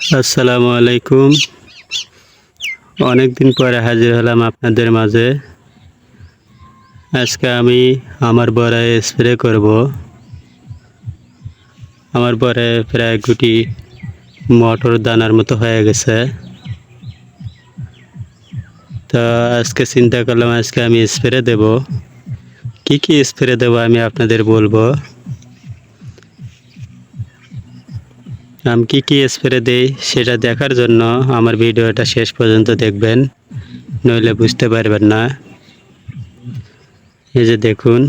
আসসালামু আলাইকুম। অনেকদিন পরে হাজির হলাম আপনাদের মাঝে। আজকে আমি আমার বড়ায় স্প্রে করব। আমার বড়ে প্রায় গুটি মটর দানার মতো হয়ে গেছে। তো আজকে চিন্তা করলাম আজকে আমি স্প্রে দেব। কি কি স্প্রে দেব আমি আপনাদের বলব? কী কী স্প্রে দেই সেটা দেখার জন্য আমার ভিডিওটা শেষ পর্যন্ত দেখবেন। নইলে বুঝতে পারবেন না। এই যে দেখুন,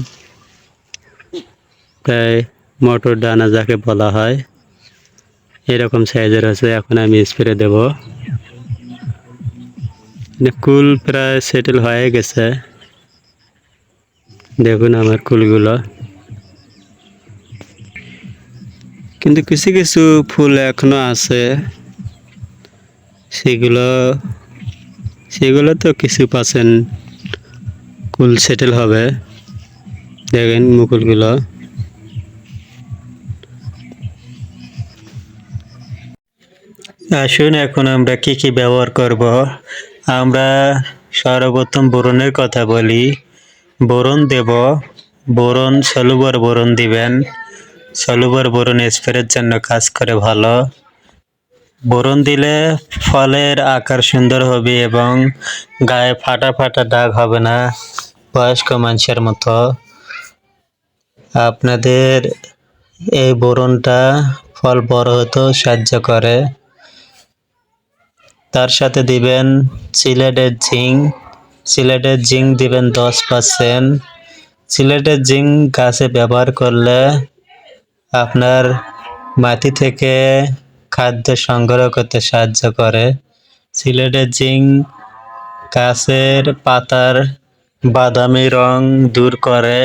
প্রায় মটর ডানা যাকে বলা হয়, এরকম সাইজের আছে, এখন আমি স্প্রে দেব। মানে কুল প্রায় সেটেল হয়ে গেছে। দেখুন আমার কুলগুলো। কিন্তু কিছু কিছু ফুল এখনও আছে। সেগুলো সেগুলো তো কিছু পার্সেন্ট কুল সেটেল হবে। দেখেন মুকুলগুলো। আসুন এখন আমরা কি কি ব্যবহার করব। আমরা সর্বপ্রথম বোরনের কথা বলি। বোরন দেব। বোরন, সলুবর বোরন দিবেন। সলুবর বোরন স্প্রের জন্য কাজ করে ভালো। বোরন দিলে ফলের আকার সুন্দর হবে এবং গায়ে ফাটা ফাটা দাগ হবে না, বয়স্ক মানুষের মতো। আপনাদের এই বোরনটা ফল বড় হতেও সাহায্য করে। তার সাথে দিবেন সিলেটের জিঙ্ক সিলেটের জিঙ্ক দিবেন দশ পার্সেন্ট সিলেটের জিঙ্ক গাছে ব্যবহার করলে আপনার মাটি থেকে খাদ্য সংগ্রহ করতে সাহায্য করে। সিলেটে জিঙ্ক গাছের পাতার বাদামি রং দূর করে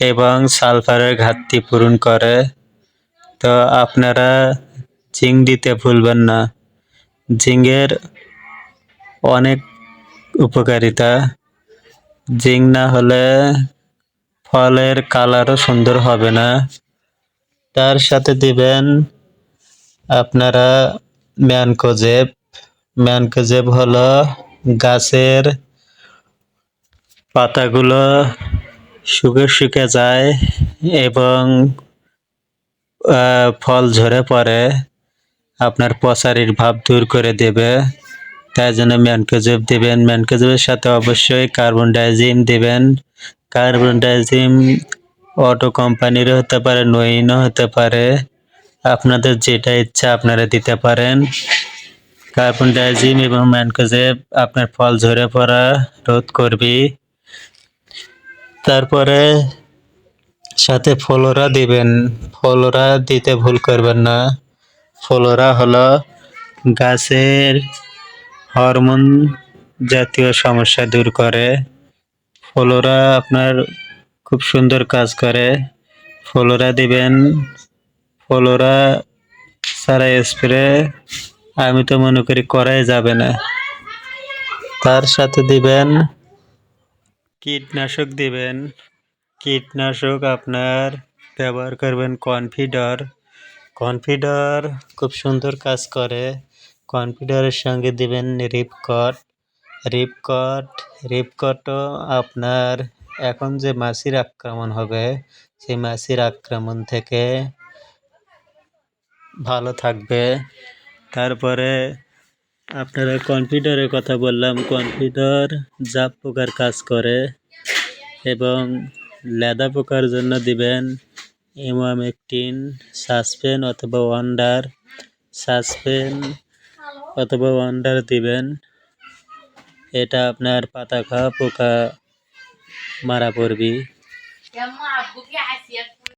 এবং সালফারের ঘাটতি পূরণ করে। তো আপনারা জিঙ্ক দিতে ভুলবেন না। জিঙ্গের অনেক উপকারিতা। জিঙ্ক না হলে ফলের কালারও সুন্দর হবে না। তার সাথে দিবেন, আপনারা ম্যানকোজেব ম্যানকোজেব হলো গাছের পাতাগুলো শুকে শুকে যায় এবং ফল ঝরে পড়ে, আপনার পচারির ভাব দূর করে দেবে। তাই জন্য ম্যানকোজেব দেবেন। ম্যানকোজেবের সাথে অবশ্যই কার্বন ডাইজিম দেবেন। কার্বন ডাইজিম অটো কোম্পানিরও হতে পারে নইনও হতে পারে। আপনাদের যেটা ইচ্ছা আপনারা দিতে পারেন। কার্বন ডাইজিম এবং ম্যানকোজেব আপনার ফল ঝরে পড়া রোধ করবে। তারপরে সাথে ফলোরা দিবেন। ফলোরা দিতে ভুল করবেন না। ফলোরা হলো গাছের হরমোন জাতীয় সমস্যা দূর করে। ফলোরা আপনার খুব সুন্দর কাজ করে। ফলোরা দিবেন। ফলোরা সারা স্প্রে আমি তো মনে করি করাই যাবে না। তার সাথে দিবেন কীটনাশক দিবেন। কীটনাশক আপনার ব্যবহার করবেন কনফিডার। কনফিডার খুব সুন্দর কাজ করে। কনফিডারের সঙ্গে দিবেন রিপকট। রিপকট, রিপকটও আপনার এখন যে মাছির আক্রমণ হবে, সেই মাছির আক্রমণ থেকে ভালো থাকবে। তারপরে আপনারা কম্পিউটারের কথা বললাম, কম্পিউটার জাপ পোকার কাজ করে এবং লেদা পোকার জন্য দিবেন ইমামেকটিন, সাসপেন অথবা ওয়ান্ডার, সাসপেন অথবা ওয়ান্ডার দিবেন। এটা আপনার পাতা খাওয়া পোকা মারা পড়বি।